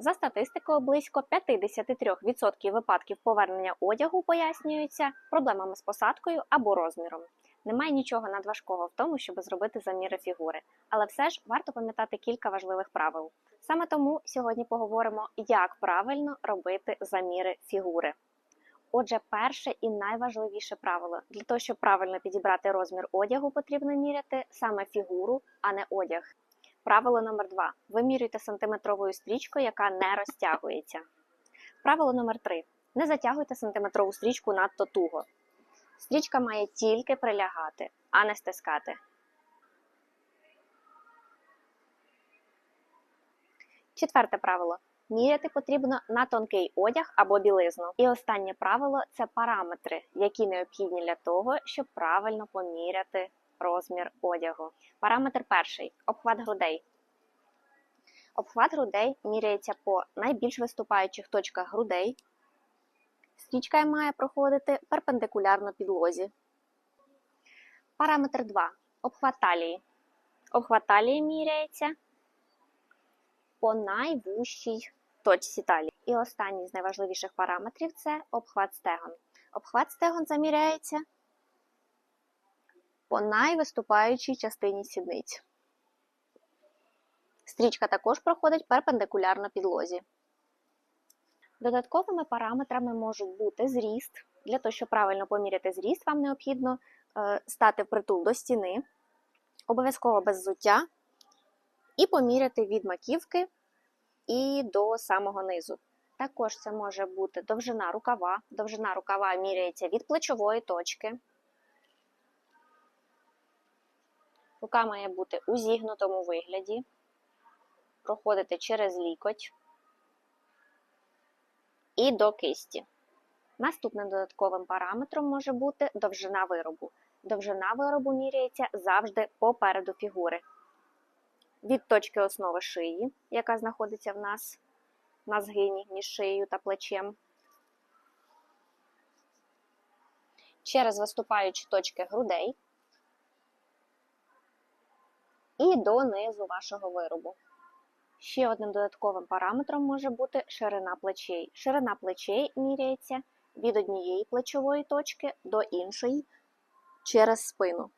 За статистикою, близько 53% випадків повернення одягу пояснюються проблемами з посадкою або розміром. Немає нічого надважкого в тому, щоб зробити заміри фігури, але все ж варто пам'ятати кілька важливих правил. Саме тому сьогодні поговоримо, як правильно робити заміри фігури. Отже, перше і найважливіше правило для того, щоб правильно підібрати розмір одягу, потрібно міряти саме фігуру, а не одяг. Правило номер два: вимірюйте сантиметровою стрічкою, яка не розтягується. Правило номер три: не затягуйте сантиметрову стрічку надто туго. Стрічка має тільки прилягати, а не стискати. Четверте правило. Міряти потрібно на тонкий одяг або білизну. І останнє правило це параметри, які необхідні для того, щоб правильно поміряти розмір одягу. Параметр перший обхват грудей. Обхват грудей міряється по найбільш виступаючих точках грудей. Стрічка має проходити перпендикулярно підлозі. Параметр 2. Обхват талії. Обхват талії міряється по найвужчій точці талії. І останній з найважливіших параметрів це обхват стегон. Обхват стегон заміряється по найвиступаючій частині сідниць. Стрічка також проходить перпендикулярно підлозі. Додатковими параметрами можуть бути зріст. Для того, щоб правильно поміряти зріст, вам необхідно е, стати впритул до стіни, обов'язково без взуття, і поміряти від маківки і до самого низу. Також це може бути довжина рукава. Довжина рукава міряється від плечової точки. Рука має бути у зігнутому вигляді, проходити через лікоть і до кисті. Наступним додатковим параметром може бути довжина виробу. Довжина виробу міряється завжди попереду фігури. Від точки основи шиї, яка знаходиться в нас на згині між шиєю та плечем, через виступаючі точки грудей і до низу вашого виробу. Ще одним додатковим параметром може бути ширина плечей. Ширина плечей міряється від однієї плечової точки до іншої через спину.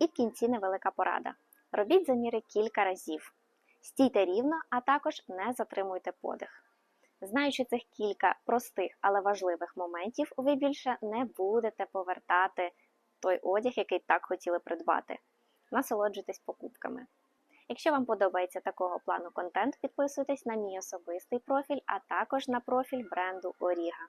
І в кінці невелика порада. Робіть заміри кілька разів. Стійте рівно, а також не затримуйте подих. Знаючи цих кілька простих, але важливих моментів, ви більше не будете повертати той одяг, який так хотіли придбати. Насолоджуйтесь покупками. Якщо вам подобається такого плану контент, підписуйтесь на мій особистий профіль, а також на профіль бренду Оріга.